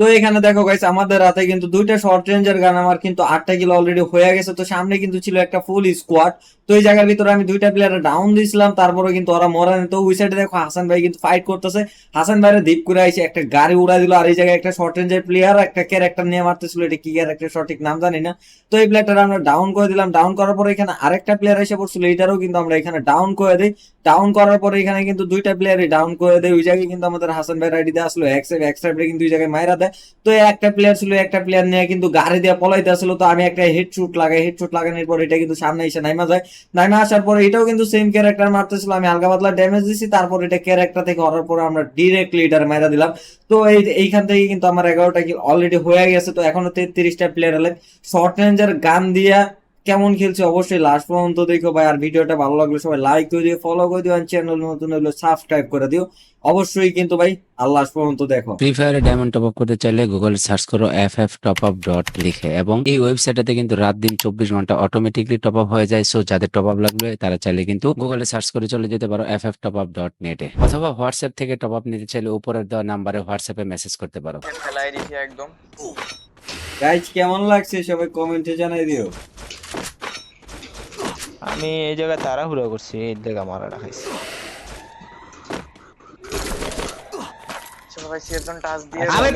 তো এখানে দেখো গাইস আমাদের রাতে কিন্তু দুইটা শর্ট রেঞ্জের গান আমার কিন্তু আটটা কিলো অলরেডি হয়ে গেছে। তো সামনে কিন্তু ছিল একটা ফুল স্কোয়াড তো এই জায়গার ভিতরে আমি দুইটা প্লেয়ার ডাউন দিয়েছিলাম তারপরে কিন্তু ওরা মরা তো ওই সাইডে দেখো হাসান ভাই কিন্তু ফাইট করতেছে। হাসান ভাইয়ের দ্বীপ করে আইছে একটা গাড়ি উড়াই দিল, আর এই জায়গায় একটা শর্ট রেঞ্জের প্লেয়ার একটা ক্যারেক্টার নিয়ে মারতেছিল। এটা কি ক্যারেক্টার সঠিক নাম জানি না। তো এই প্লেয়ারটা আমরা ডাউন করে দিলাম। ডাউন করার পরে এখানে আরেকটা প্লেয়ার এসে পড়ছিল এটারও কিন্তু আমরা এখানে ডাউন করে দিই। ডাউন করার পরে এখানে কিন্তু দুইটা প্লেয়ারই ডাউন করে দেয়। ওই জায়গায় কিন্তু আমাদের হাসান ভাই রাইডি আইডিতে আসলো এক সাইড এক সাইডে কিন্তু ওই জায়গায় মাইরা দেয়। তো একটা প্লেয়ার ছিল, একটা প্লেয়ার নিয়ে কিন্তু গাড়ি দিয়ে পলাইতে আসলো তো আমি একটা হেড শুট লাগাই হেড শুট লাগানোর পর এটা কিন্তু সামনে এসে নাইমা যায়। নাইমা আসার পরে এটাও কিন্তু সেম ক্যারেক্টার মারতেছিল। আমি হালকা পাতলা ড্যামেজ দিছি, তারপর এটা ক্যারেক্টার থেকে হওয়ার পর আমরা ডিরেক্টলি এটার মাইরা দিলাম। তো এই এইখান থেকে কিন্তু আমার এগারোটা কিল অলরেডি হয়ে গেছে। তো এখনও তেত্রিশটা প্লেয়ার হলে শর্ট রেঞ্জের গান দিয়া কেমন খেলছে অবশ্যই লাস্ট পর্যন্ত দেখো ভাই আর ভিডিওটা ভালো লাগলে সবাই লাইক করে দিও ফলো করে দিও চ্যানেল নতুন হলে সাবস্ক্রাইব করে দিও। অবশ্যই কিন্তু ভাই আর লাস্ট পর্যন্ত দেখো। ফ্রি ফায়ারে ডায়মন্ড টপ আপ করতে চাইলে গুগলে সার্চ করো F F top up dot লিখে এবং এই ওয়েবসাইটে কিন্তু রাত দিন চব্বিশ ঘণ্টা অটোমেটিকলি টপ আপ হয়ে যায়। সো যাদের টপ আপ লাগবে তারা চাইলে কিন্তু গুগলে সার্চ করে চলে যেতে পারো F F top up dot নেটে অথবা হোয়াটসঅ্যাপ থেকে টপ আপ নিতে চাইলে উপরের দেওয়া নাম্বারে হোয়াটসঅ্যাপে মেসেজ করতে পারো। একদম। গাইজ কেমন লাগছে সবাই কমেন্টে জানাই দিও। আমি এই জায়গায় তাড়াহুড়ো করছি এই জায়গা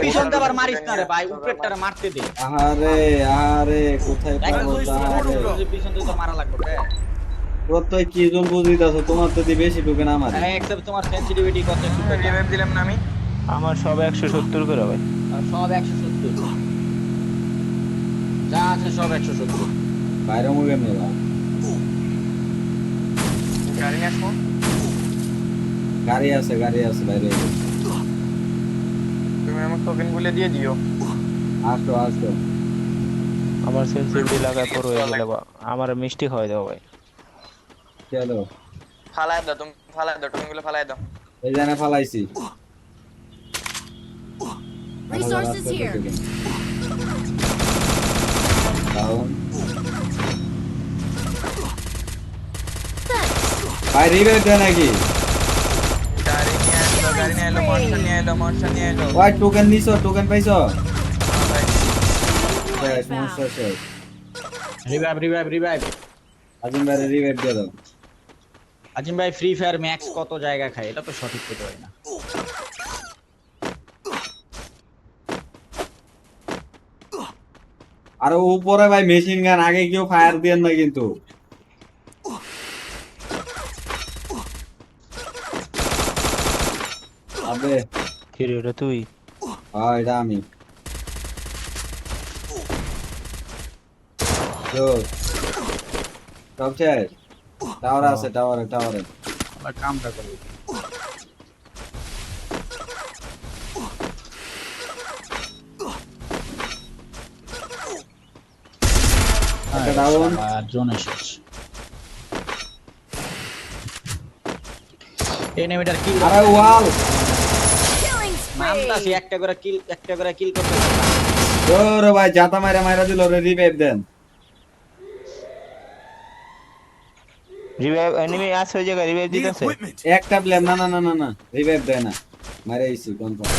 পিছনটা আবার মারিস না রে ভাই মারতে দে। কোথায় পাবো তো মারা লাগবে রে। প্রত্যেক কি জন বুঝিতাছো তোমার তো দি বেশি ঢুকে না আমার। হ্যাঁ একদম তোমার সেনসিটিভিটি কত একটু রিভাইভ দিলাম না আমি? আমার সব একশো সত্তর করে ভাই। আর সব একশো সত্তর। যা আছে সব একশো সত্তর। বাইরে মুখে মেলা গাড়ি আসব গাড়ি আছে গাড়ি আছে বাইরে তুমি আমাকে টোকেনগুলো দিয়ে দিও। আসো আসো। আমার সেন্সিটিভিটি লাগায় পর হয়ে গেলে বা- আমার মিষ্টি খাওয়াই দাও ভাই। চলো ফালাই দাও তুমি ফালাই দাও টোকেনগুলো ফালাই দাও। এই জানে ফালাইছি। Resources here. Down. ভাই রিভাইভ দেয় নাকি? গাড়ি নিয়ে আসলো গাড়ি নিয়ে এলো মনসা নিয়ে এলো মনসা নিয়ে এলো ওই টোকেন নিছো টোকেন পাইছো? ভাই। শেষ সমস্যা শেষ। রিভাইভ রিভাইভ রিভাইভ আজিম ভাই রিভাইভ দিয়ে দাও। আজিম ভাই ফ্রি ফায়ার ম্যাক্স কত জায়গা খায়? এটা তো সঠিক হয় না। আর উপরে ভাই মেশিন গান আগে কেউ ফায়ার দেন না কিন্তু। আবে কিরে ওটা তুই? হ্যাঁ এটা আমি। সব শেষ টাওয়ার আছে টাওয়ারে টাওয়ারে। আমার কামটা করবে ডাউন আর জোনে শেষ। এনিমিটার কিল আরে ওয়াল নামতাছি একটা করে কিল একটা করে কিল করতে ওরে ভাই জাতা মাইরা মাইরা দিল রে রিভাইভ দেন। রিভাইভ এনিমি আছে ওই জায়গায় রিভাইভ দিতেছে? একটা প্লেয়ার না না না না না রিভাইভ দেয় না। মারে আইছি কনফার্ম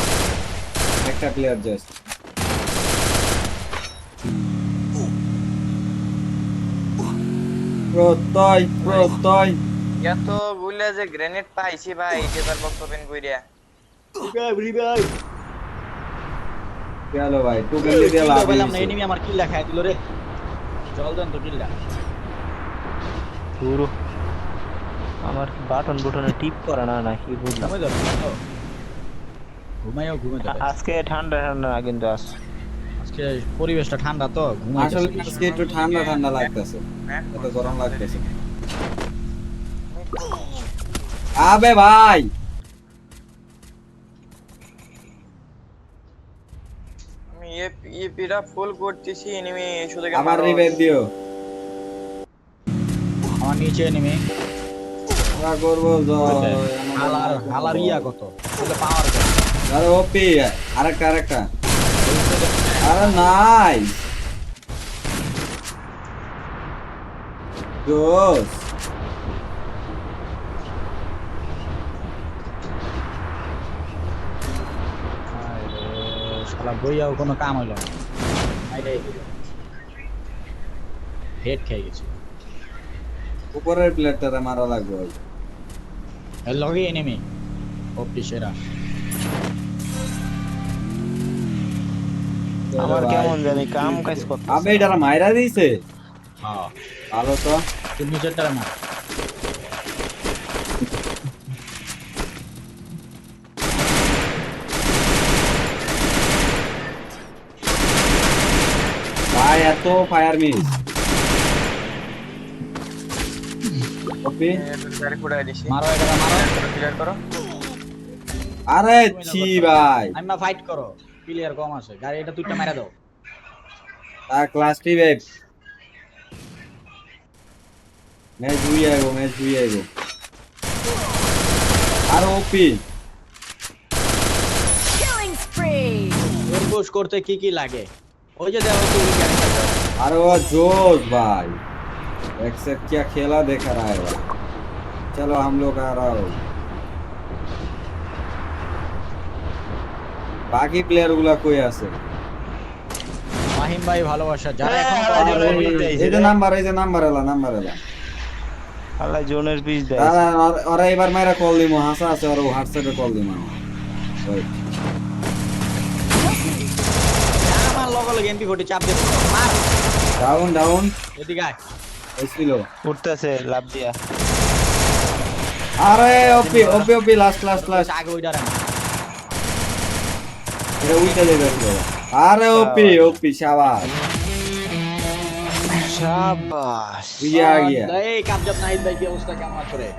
একটা প্লেয়ার জাস্ট প্রত্যয় প্রত্যয়। এত বুলে যে গ্রেনেড পাইছি ভাই এবার বক্স ওপেন কইরা। রিভাইভ রিভাইভ গেল ভাই? টোকেন দিয়ে লাভ পেলাম না এনিমি আমার কিল দেখায় দিল রে। জল দেন তো কিলটা পুরো আমার বাটন বুটনে টিপ করে না নাকি বুঝলাম ঘুমাইও ঘুমে আজকে ঠান্ডা ঠান্ডা না কিন্তু আজ। আজকে পরিবেশটা ঠান্ডা তো ঘুমাই আসলে আজকে একটু ঠান্ডা ঠান্ডা লাগতেছে। এত গরম লাগতেছে। আবে ভাই! আমি এ ফুল করতেছি এনিমি শুধু আমার রিভাইভ দিও। আমার নিচে এনিমি। আমরা করব জয়। হালার হালার ইয়া কত? ওটা পাওয়ার কত? আরে ওপি আরেকটা আরেকটা। আরে নাই জোস আরে শালা বইয়াও কোনো কাম হইল না হেড খেয়ে গেছে। উপরের প্লেয়ারটারে মারা লাগবে। এর লগে এনিমি ওপি সেরা আমার কেমন জানি কাম কাজ করতে আবে এটারা মাইরা দিয়েছে হ্যাঁ ভালো তো। তুই নিচেরটা না এত ফায়ার মিস দিছি। মারো এটা মারো। ক্লিয়ার করো। আরে ছি ভাই। আমি ফাইট করো। প্লেয়ার কম আছে। গাড়ি এটা তুইটা মারা দাও। তার ক্লাস টি বেব ম্যাচ দুই আইবো ম্যাচ দুই আইবো আর ওপি Killing spree. এমবুশ করতে কি কি লাগে? ওই যে দেখো চালাও। अरे वो जोश भाई एक्सेप्ट क्या खेला देखा रहा है भाई चलो हम लोग आ रहा हो বাকি প্লেয়ার গুলা কই আছে মাহিম ভাই ভালোবাসা যারা এখন আরে, এই যে নাম্বার এই যে নাম্বার এলা নাম্বার এলা আল্লাহ জোনের পিস দেয় দাদা ওর- ওরা এবার মাইরা কল দিমু হাসা আছে ওর হোয়াটসঅ্যাপে কল দিমু ওই লগে লগে এমপি ফোর্টি চাপ দিয়ে মার ডাউন ডাউন এদিকে আয় এসছিল উঠতেছে লাভ দিয়া আরে OP OP OP last last last আগে ওইটা রাখ এটা উইটা যাবে আরে ওপি ওপি শাবাশ শাবাশ তুই আ গিয়া এই কাবজাব নাহিদ ভাই কি অবস্থা কেমন আছে রে